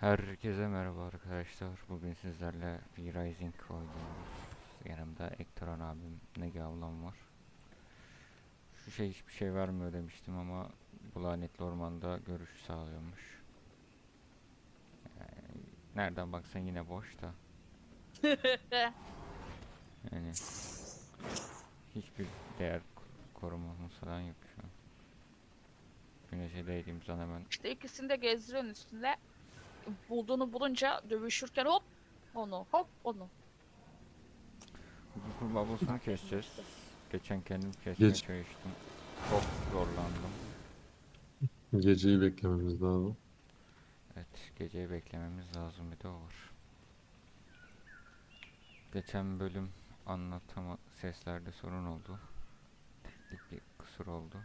Herkese merhaba arkadaşlar. Bugün sizlerle bir Rising oynuyoruz. Yanımda Ektoran abim, Negi ablam var. Şu şey hiçbir şey vermiyor demiştim ama bu lanetli ormanda görüş sağlıyormuş. Yani nereden baksan yine boş da. Yani hiçbir değer ko- korumamız falan yok şu an. Güneşe değdiğim zaman hemen İşte ikisini de gezdiriyorsun üstünde. Bulduğunu bulunca dövüşürken hop onu hop onu. Bu kurbağa bulsunu keseceğiz. Geçen kendim kesmeye Geç. çalıştım. Çok zorlandım. Geceyi beklememiz lazım. Evet, geceyi beklememiz lazım bir de o var. Geçen bölüm anlatama seslerde sorun oldu. Teknik bir kusur oldu.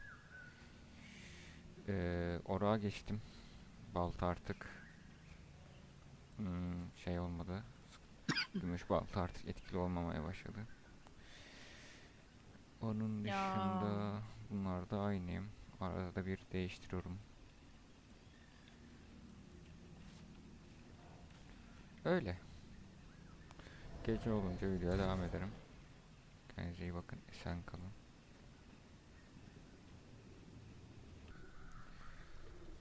Ee, orağa geçtim. Balta artık şey olmadı. Gümüş balta artık etkili olmamaya başladı. Onun Ya. dışında bunlar da aynıyım. Arada bir değiştiriyorum. Öyle. Gece olunca videoya devam ederim. Kendinize iyi bakın. Esen kalın.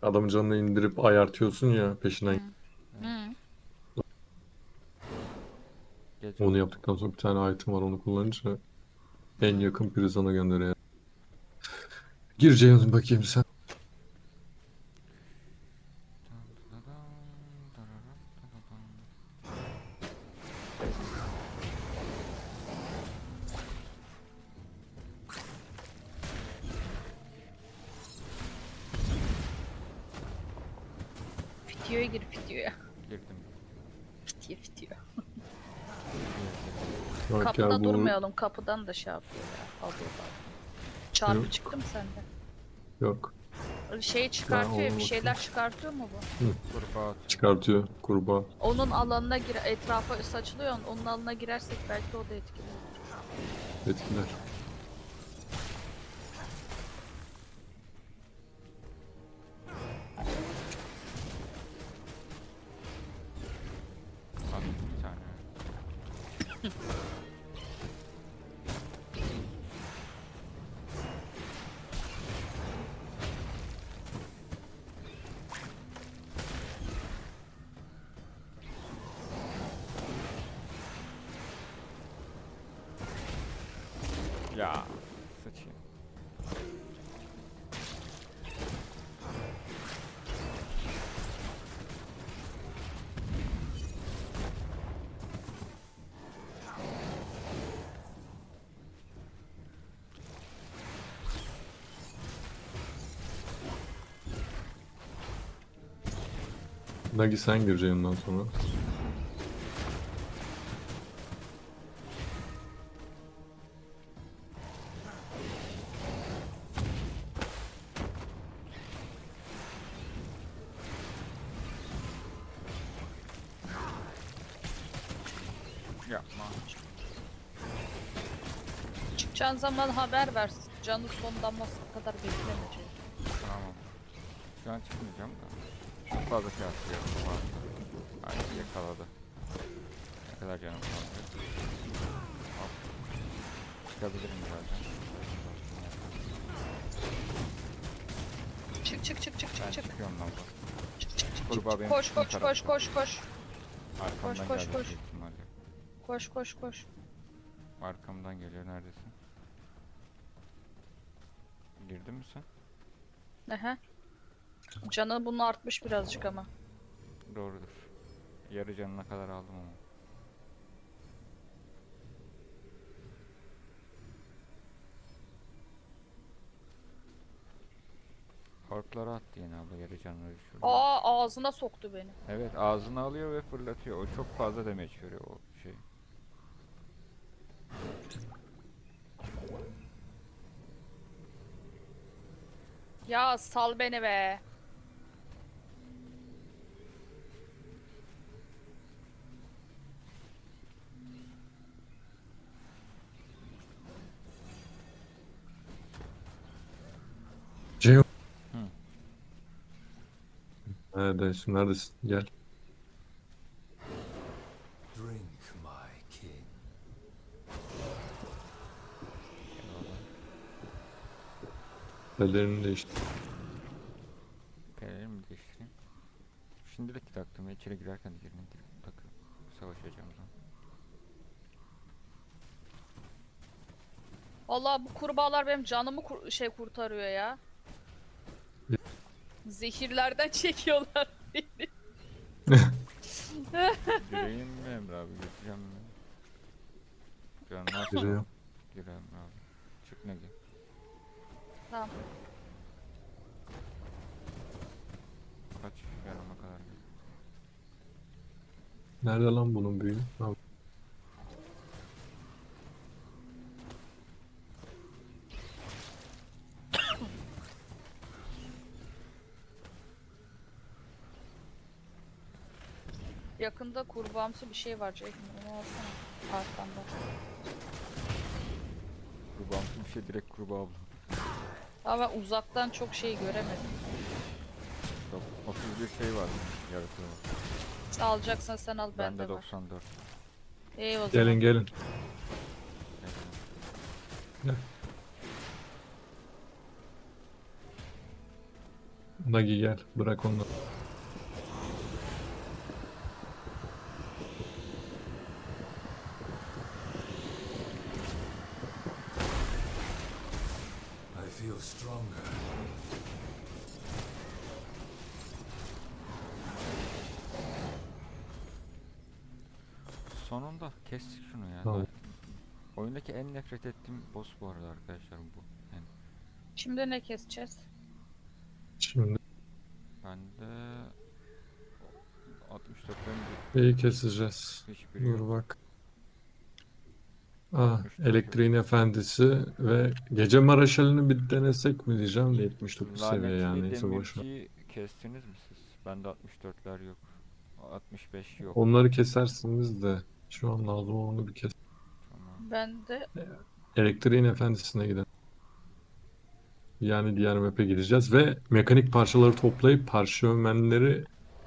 Adamın canını indirip ayartıyorsun ya peşinden. Hı. Gece Onu yaptıktan sonra bir tane item var onu kullanınca en yakın prizona gönderiyor. Gireceğin bakayım sen. Fidyoya gir fidyoya. Girdim. Bak Kapıda ya bu durmayalım kapıdan da şey yapıyor ya. Alıyorlar. Çarpı Yok. çıktı mı sende? yok Şey çıkartıyor ya, bir şeyler çıkartıyor mu bu? Kurbağa atıyor. çıkartıyor kurbağa. Onun alanına gir etrafa saçılıyor onun alanına girersek belki o da etkili olur. Etkiler. Sandım bir tane. Ya sıçayım. Nagi sen gireceksin ondan sonra. Yapma. Çıkacağın zaman haber ver. Canı son damlasına kadar beklemeyecek. Tamam. Şu an çıkmayacağım da. Çok fazla şey atıyor. Ay yakaladı. Ne kadar canım kaldı. Hop. Çıkabilirim zaten. Çık çık çık çık Ben çık çık. çıkıyorum lan bu. Çık çık çık Kurbağa çık. benim Koş koş koş tarafta. koş koş. Arkamdan koş, geldi koş. Koş koş koş. Arkamdan geliyor neredesin? Girdin mi sen? Aha. Canı bunun artmış birazcık ama. Doğrudur. Yarı canına kadar aldım ama. Orklara attı yine abla yarı canını düşürdü. Aa ağzına soktu beni. Evet ağzına alıyor ve fırlatıyor. O çok fazla damage veriyor o şey. Ya sal beni be. Neredesin? Neredesin? Gel. Pelerini değiştir. Pelerini mi değiştireyim? Şimdilik taktım. İçeri girerken de yerine takıp savaşacağım o zaman. Allah bu kurbağalar benim canımı kur- şey kurtarıyor ya. Zehirlerden çekiyorlar beni. Gireyim mi Emre abi? Gireceğim mi? Giriyor. Gireyim abi. Çık ne gel. Tamam. Kaç yarıma kadar. Nerede lan bunun büyüğü? Ha, Yakında kurbağamsı bir şey var Ceyhun. Onu alsana. Arkanda. Kurbağamsı bir şey direkt kurbağa abla. Ama ben uzaktan çok şey göremedim. Dok- 31 şey var. Yaratığı var. Alacaksan sen al bende Bende var. 94. İyi o zaman. Gelin gelin. Evet. Nagi gel. Bırak onu. Feel stronger. Sonunda kestik şunu ya. Tamam. Oyundaki en nefret ettiğim boss bu arada arkadaşlar bu. Yani Şimdi ne keseceğiz? Şimdi bende 64'lerin iyi keseceğiz. hiçbiri Dur yok. bak. Ah, 64 elektriğin efendisi ve gece maraşalını bir denesek mi diyeceğim de 79 seviye yani Lanetli neyse boş ver. demirciyi kestiniz mi siz? Bende 64'ler yok. 65 yok. Onları kesersiniz de şu an lazım olanı bir kes. Tamam. Ben de Elektriğin efendisine gidelim. Yani diğer map'e gideceğiz ve mekanik parçaları toplayıp parşömenleri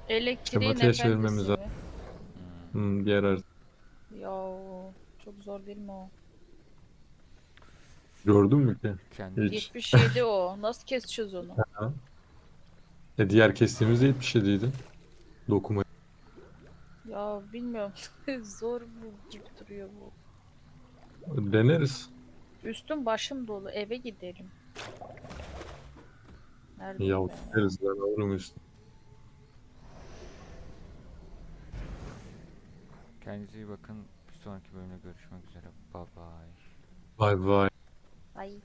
elektriğin Şematiğe efendisi çevirmemiz mi? Hmm. diğer harita- Ya çok zor değil mi o? gördün mü ki? Kendi Hiç. 77 o. Nasıl keseceğiz onu? E diğer kestiğimizde 77'ydi. Dokuma. Ya bilmiyorum. zor bu gibi duruyor bu. Deneriz. Üstüm başım dolu. Eve gidelim. Nerede? Ya be? deneriz ben alırım üstüne. Kendinize iyi bakın. Sonraki bölümde görüşmek üzere. Bye bye. Bye bye. Ay.